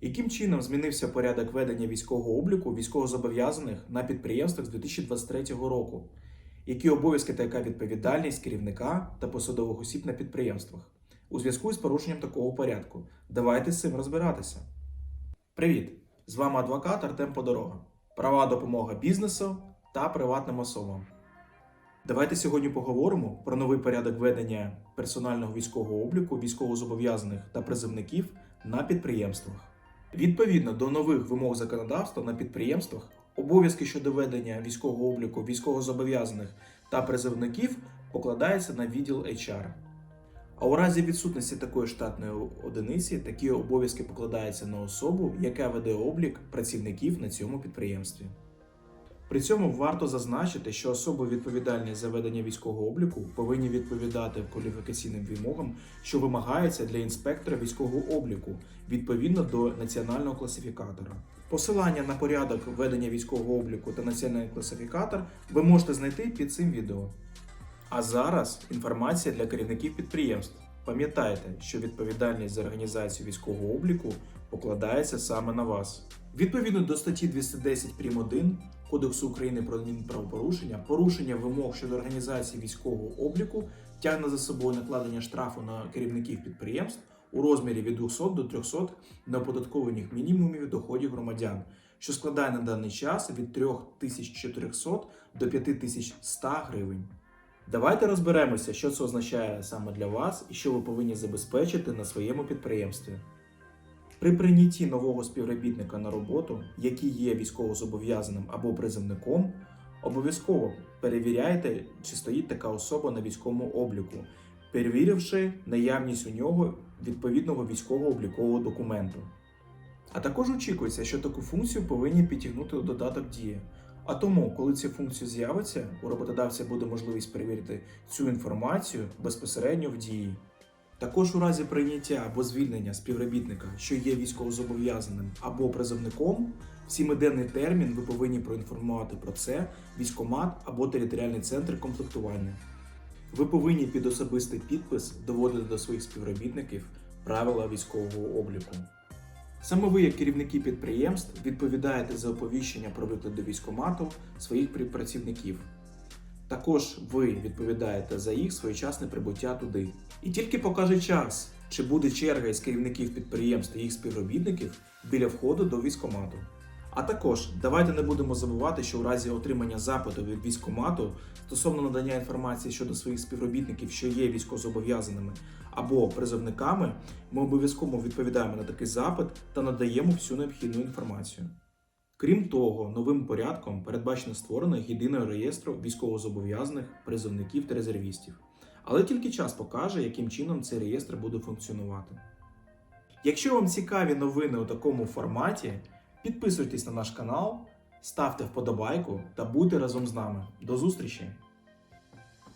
Яким чином змінився порядок ведення військового обліку військовозобов'язаних на підприємствах з 2023 року? Які обов'язки та яка відповідальність керівника та посадових осіб на підприємствах у зв'язку з порушенням такого порядку? Давайте з цим розбиратися. Привіт! З вами адвокат Артем Подорога. Права допомога бізнесу та приватним особам. Давайте сьогодні поговоримо про новий порядок ведення персонального військового обліку військовозобов'язаних та призовників на підприємствах. Відповідно до нових вимог законодавства на підприємствах, обов'язки щодо ведення військового обліку військовозобов'язаних та призовників покладаються на відділ HR. А у разі відсутності такої штатної одиниці такі обов'язки покладаються на особу, яка веде облік працівників на цьому підприємстві. При цьому варто зазначити, що особи відповідальні за ведення військового обліку повинні відповідати кваліфікаційним вимогам, що вимагаються для інспектора військового обліку відповідно до національного класифікатора. Посилання на порядок ведення військового обліку та національний класифікатор ви можете знайти під цим відео. А зараз інформація для керівників підприємств. Пам'ятайте, що відповідальність за організацію військового обліку покладається саме на вас. Відповідно до статті 210 прим. 1 Кодексу України про адмінправопорушення, порушення вимог щодо організації військового обліку тягне за собою накладення штрафу на керівників підприємств у розмірі від 200 до 300 неоподаткованих мінімумів доходів громадян, що складає на даний час від 3400 до 5100 гривень. Давайте розберемося, що це означає саме для вас і що ви повинні забезпечити на своєму підприємстві. При прийнятті нового співробітника на роботу, який є військовозобов'язаним або призовником, обов'язково перевіряйте, чи стоїть така особа на військовому обліку, перевіривши наявність у нього відповідного військово-облікового документу. А також очікується, що таку функцію повинні підтягнути у додаток Дія. А тому, коли ця функція з'явиться, у роботодавця буде можливість перевірити цю інформацію безпосередньо в дії. Також у разі прийняття або звільнення співробітника, що є військовозобов'язаним або призовником, в сімиденний термін ви повинні проінформувати про це військомат або територіальний центр комплектування. Ви повинні під особистий підпис доводити до своїх співробітників правила військового обліку. Саме ви, як керівники підприємств, відповідаєте за оповіщення про виклик до військомату своїх працівників. Також ви відповідаєте за їх своєчасне прибуття туди. І тільки покаже час, чи буде черга із керівників підприємств і їх співробітників біля входу до військомату. А також давайте не будемо забувати, що у разі отримання запиту від військомату стосовно надання інформації щодо своїх співробітників, що є військовозобов'язаними або призовниками, ми обов'язково відповідаємо на такий запит та надаємо всю необхідну інформацію. Крім того, новим порядком передбачено створення єдиного реєстру військовозобов'язаних призовників та резервістів. Але тільки час покаже, яким чином цей реєстр буде функціонувати. Якщо вам цікаві новини у такому форматі, підписуйтесь на наш канал, ставте вподобайку та будьте разом з нами. До зустрічі!